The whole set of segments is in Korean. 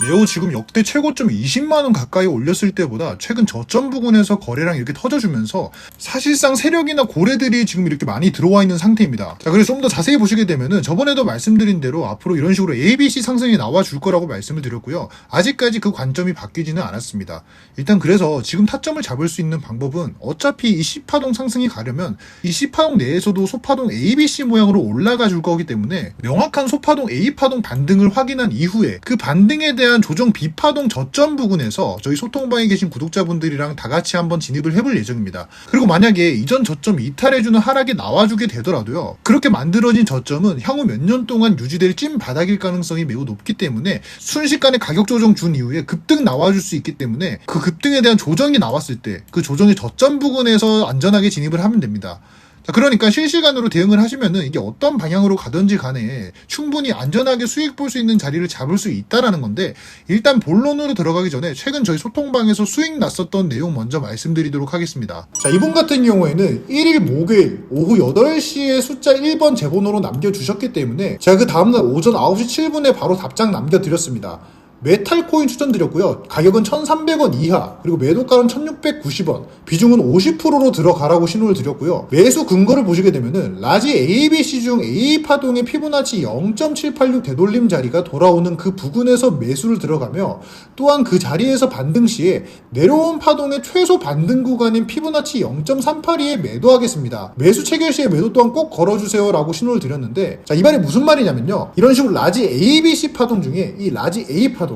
네오 지금 역대 최고점 20만원 가까이 올렸을 때보다 최근 저점 부근에서 거래량 이렇게 터져주면서 사실상 세력이나 고래들이 지금 이렇게 많이 들어와 있는 상태입니다. 자, 그래서 좀 더 자세히 보시게 되면은 저번에도 말씀드린 대로 앞으로 이런 식으로 ABC 상승이 나와 줄 거라고 말씀을 드렸고요. 아직까지 그 관점이 바뀌지는 않았습니다. 일단 그래서 지금 타점을 잡을 수 있는 방법은 어차피 이 C파동 상승이 가려면 이 C파동 내에서도 소파동 ABC 모양으로 올라가 줄 거기 때문에 명확한 소파동 A파동 반등을 확인한 이후에 그 반등에 대한 조정 B파동 저점 부근에서 저희 소통방에 계신 구독자분들이랑 다 같이 한번 진입을 해볼 예정입니다. 그리고 만약에 이전 저점 이탈해주는 하락이 나와주게 되더라도요. 그렇게 만들어진 저점은 향후 몇 년 동안 유지될 찐 바닥일 가능성이 매우 높기 때문에 순식간에 가격 조정 준 이후에 급등 나와줄 수 있기 때문에 그 급등에 대한 조정이 나왔을 때 그 조정의 저점 부근에서 안전하게 진입을 하면 됩니다. 자, 그러니까 실시간으로 대응을 하시면은 이게 어떤 방향으로 가든지 간에 충분히 안전하게 수익 볼 수 있는 자리를 잡을 수 있다라는 건데 일단 본론으로 들어가기 전에 최근 저희 소통방에서 수익 났었던 내용 먼저 말씀드리도록 하겠습니다. 자, 이분 같은 경우에는 1일 목요일 오후 8시에 숫자 1번 제본으로 남겨주셨기 때문에 제가 그 다음날 오전 9시 7분에 바로 답장 남겨드렸습니다. 메탈 코인 추천드렸고요. 가격은 1,300원 이하, 그리고 매도가는 1,690원, 비중은 50%로 들어가라고 신호를 드렸고요. 매수 근거를 보시게 되면은 라지 ABC 중 A 파동의 피보나치 0.786 되돌림 자리가 돌아오는 그 부근에서 매수를 들어가며 또한 그 자리에서 반등 시에 내려온 파동의 최소 반등 구간인 피보나치 0.382에 매도하겠습니다. 매수 체결 시에 매도 또한 꼭 걸어주세요라고 신호를 드렸는데 자, 이 말이 무슨 말이냐면요. 이런 식으로 라지 ABC 파동 중에 이 라지 A 파동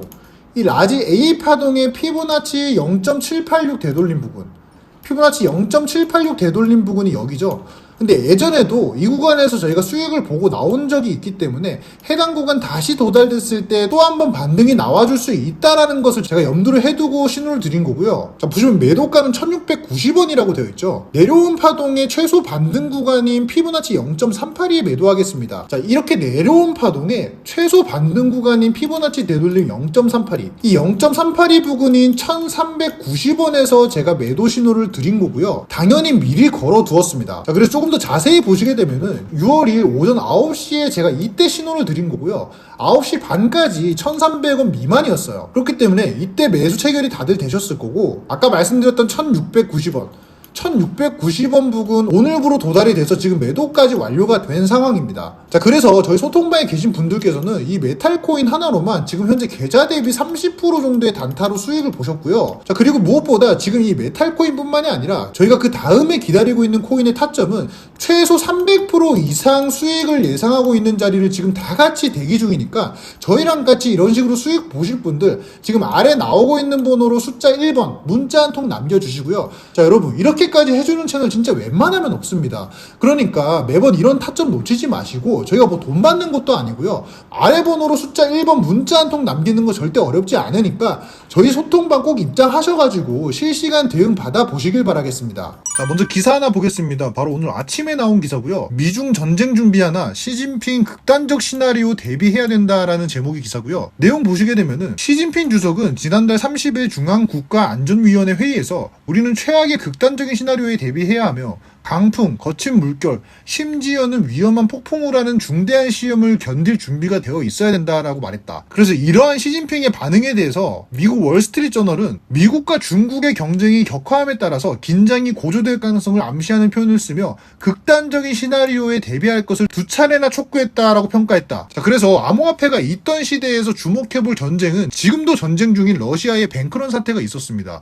이 라지 A 파동의 피보나치 0.786 되돌림 부분 피보나치 0.786 되돌림 부분이 여기죠. 근데 예전에도 이 구간에서 저희가 수익을 보고 나온 적이 있기 때문에 해당 구간 다시 도달됐을 때 또 한 번 반등이 나와줄 수 있다라는 것을 제가 염두를 해두고 신호를 드린 거고요. 자, 보시면 매도가는 1690원이라고 되어 있죠. 내려온 파동의 최소 반등 구간인 피보나치 0.382에 매도하겠습니다. 자, 이렇게 내려온 파동의 최소 반등 구간인 피보나치 되돌림 0.382. 이 0.382 부근인 1390원에서 제가 매도 신호를 드린 거고요. 당연히 미리 걸어 두었습니다. 자, 그래서 조금 더 자세히 보시게 되면은 6월 2일 오전 9시에 제가 이때 신호를 드린 거고요. 9시 반까지 1,300원 미만이었어요. 그렇기 때문에 이때 매수 체결이 다들 되셨을 거고 아까 말씀드렸던 1,690원 1690원 부근 오늘부로 도달이 돼서 지금 매도까지 완료가 된 상황입니다. 자, 그래서 저희 소통방에 계신 분들께서는 이 메탈 코인 하나로만 지금 현재 계좌 대비 30% 정도의 단타로 수익을 보셨고요. 자, 그리고 무엇보다 지금 이 메탈 코인뿐만이 아니라 저희가 그 다음에 기다리고 있는 코인의 타점은 최소 300% 이상 수익을 예상하고 있는 자리를 지금 다 같이 대기 중이니까 저희랑 같이 이런 식으로 수익 보실 분들 지금 아래 나오고 있는 번호로 숫자 1번 문자 한 통 남겨주시고요. 자, 여러분 이렇게 까지 해주는 채널 진짜 웬만하면 없습니다. 그러니까 매번 이런 타점 놓치지 마시고 저희가 뭐 돈 받는 것도 아니고요. 아래 번호로 숫자 1번 문자 한 통 남기는 거 절대 어렵지 않으니까 저희 소통방 꼭 입장하셔가지고 실시간 대응 받아 보시길 바라겠습니다. 자, 먼저 기사 하나 보겠습니다. 바로 오늘 아침에 나온 기사고요. 미중 전쟁 준비하나 시진핑 극단적 시나리오 대비해야 된다라는 제목의 기사고요. 내용 보시게 되면은 시진핑 주석은 지난달 30일 중앙 국가안전위원회 회의에서 우리는 최악의 극단적인 시나리오에 대비해야 하며 강풍, 거친 물결, 심지어는 위험한 폭풍을 하는 중대한 시험을 견딜 준비가 되어 있어야 된다라고 말했다. 그래서 이러한 시진핑의 반응에 대해서 미국 월스트리트 저널은 미국과 중국의 경쟁이 격화함에 따라서 긴장이 고조될 가능성을 암시하는 표현을 쓰며 극단적인 시나리오에 대비할 것을 두 차례나 촉구했다라고 평가했다. 자, 그래서 암호화폐가 있던 시대에서 주목해볼 전쟁은 지금도 전쟁 중인 러시아의 뱅크런 사태가 있었습니다.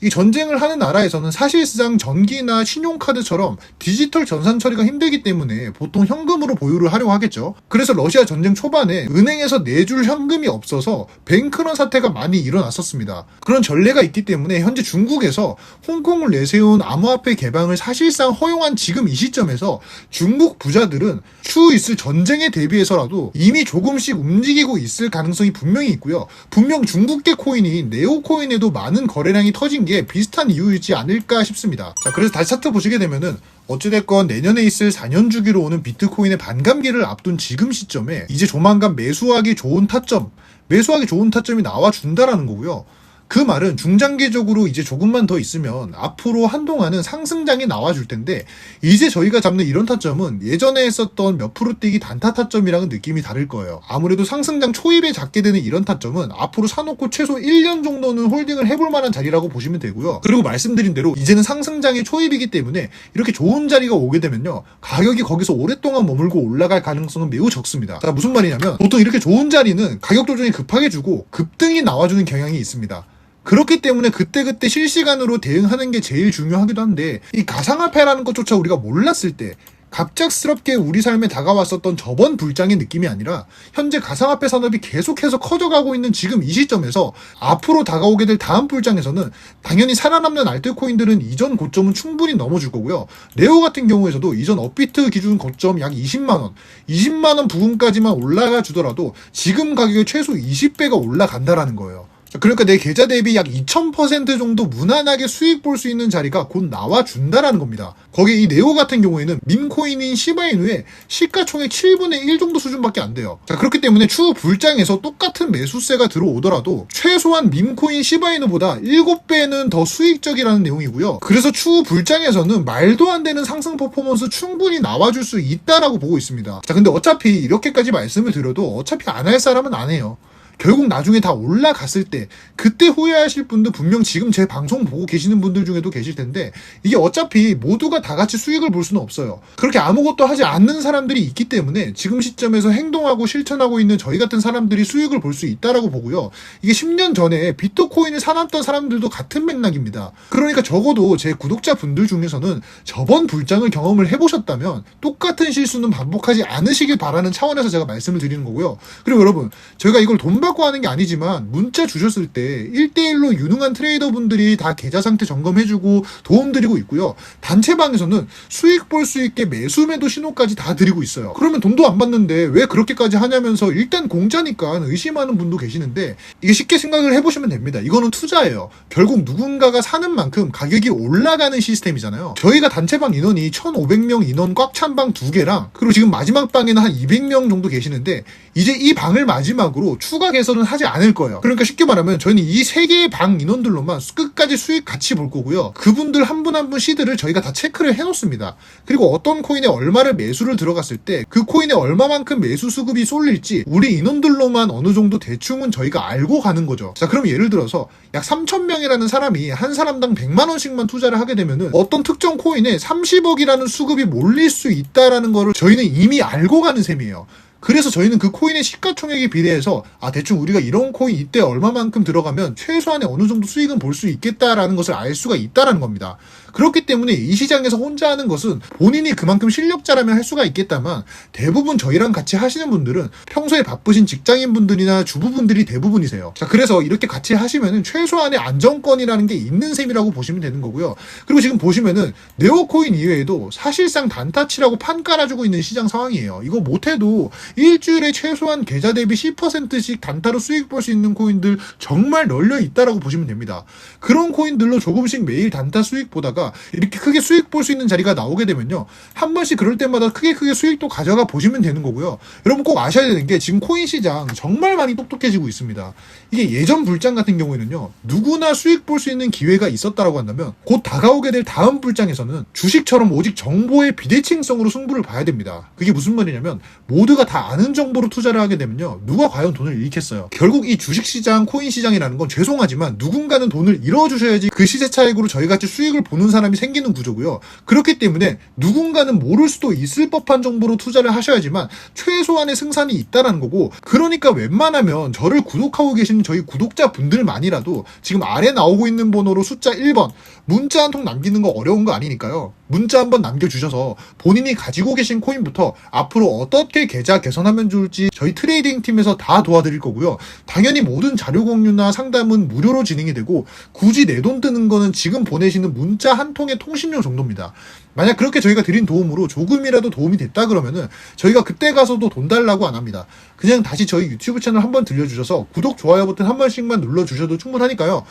이 전쟁을 하는 나라에서는 사실상 전기나 신용카드처럼 디지털 전산 처리가 힘들기 때문에 보통 현금으로 보유를 하려고 하겠죠. 그래서 러시아 전쟁 초반에 은행에서 내줄 현금이 없어서 뱅크런 사태가 많이 일어났었습니다. 그런 전례가 있기 때문에 현재 중국에서 홍콩을 내세운 암호화폐 개방을 사실상 허용한 지금 이 시점에서 중국 부자들은 추후 있을 전쟁에 대비해서라도 이미 조금씩 움직이고 있을 가능성이 분명히 있고요. 분명 중국계 코인인 네오코인에도 많은 거래량이 터진 게 비슷한 이유이지 않을까 싶습니다. 자, 그래서 다시 차트 보시게 되면은 어찌됐건 내년에 있을 4년 주기로 오는 비트코인의 반감기를 앞둔 지금 시점에 이제 조만간 매수하기 좋은 타점, 매수하기 좋은 타점이 나와준다라는 거고요. 그 말은 중장기적으로 이제 조금만 더 있으면 앞으로 한동안은 상승장이 나와줄 텐데 이제 저희가 잡는 이런 타점은 예전에 했었던 몇 프로 뛰기 단타 타점이랑은 느낌이 다를 거예요. 아무래도 상승장 초입에 잡게 되는 이런 타점은 앞으로 사놓고 최소 1년 정도는 홀딩을 해볼 만한 자리라고 보시면 되고요. 그리고 말씀드린 대로 이제는 상승장의 초입이기 때문에 이렇게 좋은 자리가 오게 되면요. 가격이 거기서 오랫동안 머물고 올라갈 가능성은 매우 적습니다. 자, 무슨 말이냐면 보통 이렇게 좋은 자리는 가격 조정이 급하게 주고 급등이 나와주는 경향이 있습니다. 그렇기 때문에 그때그때 실시간으로 대응하는 게 제일 중요하기도 한데 이 가상화폐라는 것조차 우리가 몰랐을 때 갑작스럽게 우리 삶에 다가왔었던 저번 불장의 느낌이 아니라 현재 가상화폐 산업이 계속해서 커져가고 있는 지금 이 시점에서 앞으로 다가오게 될 다음 불장에서는 당연히 살아남는 알트코인들은 이전 고점은 충분히 넘어줄 거고요. 네오 같은 경우에서도 이전 업비트 기준 고점 약 20만원, 20만원 부근까지만 올라가 주더라도 지금 가격의 최소 20배가 올라간다라는 거예요. 그러니까 내 계좌 대비 약 2000% 정도 무난하게 수익 볼 수 있는 자리가 곧 나와 준다라는 겁니다. 거기 이 네오 같은 경우에는 민코인인 시바이누의 시가총액 7분의 1 정도 수준밖에 안 돼요. 자, 그렇기 때문에 추후 불장에서 똑같은 매수세가 들어오더라도 최소한 민코인 시바이누보다 7배는 더 수익적이라는 내용이고요. 그래서 추후 불장에서는 말도 안 되는 상승 퍼포먼스 충분히 나와줄 수 있다라고 보고 있습니다. 자, 근데 어차피 이렇게까지 말씀을 드려도 어차피 안 할 사람은 안 해요. 결국 나중에 다 올라갔을 때 그때 후회하실 분들 분명 지금 제 방송 보고 계시는 분들 중에도 계실 텐데 이게 어차피 모두가 다 같이 수익을 볼 수는 없어요. 그렇게 아무것도 하지 않는 사람들이 있기 때문에 지금 시점에서 행동하고 실천하고 있는 저희 같은 사람들이 수익을 볼 수 있다라고 보고요. 이게 10년 전에 비트코인을 사놨던 사람들도 같은 맥락입니다. 그러니까 적어도 제 구독자 분들 중에서는 저번 불장을 경험을 해보셨다면 똑같은 실수는 반복하지 않으시길 바라는 차원에서 제가 말씀을 드리는 거고요. 그리고 여러분 저희가 이걸 돈 받고 하는 게 아니지만 문자 주셨을 때 1대1로 유능한 트레이더 분들이 다 계좌 상태 점검해주고 도움 드리고 있고요. 단체방에서는 수익 볼 수 있게 매수 매도 신호까지 다 드리고 있어요. 그러면 돈도 안 받는데 왜 그렇게까지 하냐면서 일단 공짜니까 의심하는 분도 계시는데 이게 쉽게 생각을 해보시면 됩니다. 이거는 투자예요. 결국 누군가가 사는 만큼 가격이 올라가는 시스템이잖아요. 저희가 단체방 인원이 1,500명 인원 꽉 찬 방 두 개랑 그리고 지금 마지막 방에는 한 200명 정도 계시는데 이제 이 방을 마지막으로 추가 개설은 하지 않을 거예요. 그러니까 쉽게 말하면 저희는 이 세 개의 방 인원들로만 끝까지 수익 같이 볼 거고요. 그분들 한분 한분 시드를 저희가 다 체크를 해놓습니다. 그리고 어떤 코인에 얼마를 매수를 들어갔을 때 그 코인에 얼마만큼 매수 수급이 쏠릴지 우리 인원들로만 어느 정도 대충은 저희가 알고 가는 거죠. 자, 그럼 예를 들어서 약 3,000명이라는 사람이 한 사람당 100만 원씩만 투자를 하게 되면은 어떤 특정 코인에 30억이라는 수급이 몰릴 수 있다라는 거를 저희는 이미 알고 가는 셈이에요. 그래서 저희는 그 코인의 시가총액에 비례해서 아 대충 우리가 이런 코인 이때 얼마만큼 들어가면 최소한의 어느 정도 수익은 볼 수 있겠다라는 것을 알 수가 있다라는 겁니다. 그렇기 때문에 이 시장에서 혼자 하는 것은 본인이 그만큼 실력자라면 할 수가 있겠다만 대부분 저희랑 같이 하시는 분들은 평소에 바쁘신 직장인 분들이나 주부분들이 대부분이세요. 자 그래서 이렇게 같이 하시면은 최소한의 안정권이라는 게 있는 셈이라고 보시면 되는 거고요. 그리고 지금 보시면은 네오코인 이외에도 사실상 단타치라고 판 깔아주고 있는 시장 상황이에요. 이거 못해도 일주일에 최소한 계좌 대비 10%씩 단타로 수익 볼 수 있는 코인들 정말 널려 있다라고 보시면 됩니다. 그런 코인들로 조금씩 매일 단타 수익 보다가 이렇게 크게 수익 볼 수 있는 자리가 나오게 되면요. 한 번씩 그럴 때마다 크게 크게 수익도 가져가 보시면 되는 거고요. 여러분 꼭 아셔야 되는 게 지금 코인 시장 정말 많이 똑똑해지고 있습니다. 이게 예전 불장 같은 경우에는요. 누구나 수익 볼 수 있는 기회가 있었다라고 한다면 곧 다가오게 될 다음 불장에서는 주식처럼 오직 정보의 비대칭성으로 승부를 봐야 됩니다. 그게 무슨 말이냐면 모두가 다 아는 정보로 투자를 하게 되면요. 누가 과연 돈을 잃겠어요. 결국 이 주식시장, 코인시장이라는 건 죄송하지만 누군가는 돈을 잃어주셔야지 그 시세 차익으로 저희같이 수익을 보는 사람이 생기는 구조고요. 그렇기 때문에 누군가는 모를 수도 있을 법한 정보로 투자를 하셔야지만 최소한의 승산이 있다라는 거고 그러니까 웬만하면 저를 구독하고 계신 저희 구독자분들만이라도 지금 아래 나오고 있는 번호로 숫자 1번 문자 한 통 남기는 거 어려운 거 아니니까요. 문자 한번 남겨주셔서 본인이 가지고 계신 코인부터 앞으로 어떻게 계좌 개선하면 좋을지 저희 트레이딩 팀에서 다 도와드릴 거고요. 당연히 모든 자료 공유나 상담은 무료로 진행이 되고 굳이 내 돈 드는 거는 지금 보내시는 문자 한 통의 통신료 정도입니다. 만약 그렇게 저희가 드린 도움으로 조금이라도 도움이 됐다 그러면은 저희가 그때 가서도 돈 달라고 안 합니다. 그냥 다시 저희 유튜브 채널 한번 들려주셔서 구독, 좋아요 버튼 한 번씩만 눌러주셔도 충분하니까요.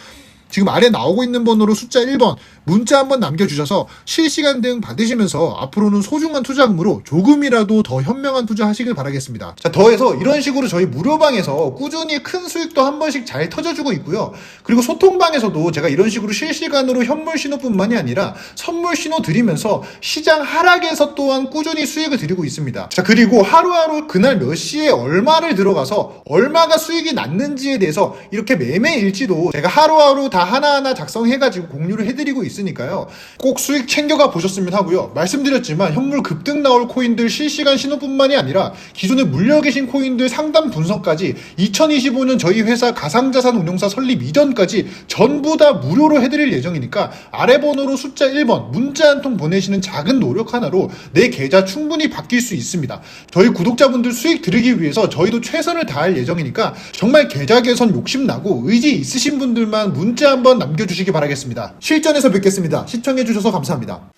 지금 아래 나오고 있는 번호로 숫자 1번 문자 한번 남겨주셔서 실시간 대응 받으시면서 앞으로는 소중한 투자금으로 조금이라도 더 현명한 투자하시길 바라겠습니다. 자, 더해서 이런 식으로 저희 무료방에서 꾸준히 큰 수익도 한 번씩 잘 터져주고 있고요. 그리고 소통방에서도 제가 이런 식으로 실시간으로 현물 신호뿐만이 아니라 선물 신호 드리면서 시장 하락에서 또한 꾸준히 수익을 드리고 있습니다. 자, 그리고 하루하루 그날 몇 시에 얼마를 들어가서 얼마가 수익이 났는지에 대해서 이렇게 매매 일지도 제가 하루하루 다 하나하나 작성해가지고 공유를 해드리고 있으니까요. 꼭 수익 챙겨가 보셨으면 하고요. 말씀드렸지만 현물 급등 나올 코인들 실시간 신호뿐만이 아니라 기존에 물려 계신 코인들 상담 분석까지 2025년 저희 회사 가상자산 운용사 설립 이전까지 전부 다 무료로 해드릴 예정이니까 아래 번호로 숫자 1번 문자 한 통 보내시는 작은 노력 하나로 내 계좌 충분히 바뀔 수 있습니다. 저희 구독자분들 수익 들으기 위해서 저희도 최선을 다할 예정이니까 정말 계좌 개선 욕심나고 의지 있으신 분들만 문자 한번 남겨주시기 바라겠습니다. 실전에서 뵙겠습니다. 시청해주셔서 감사합니다.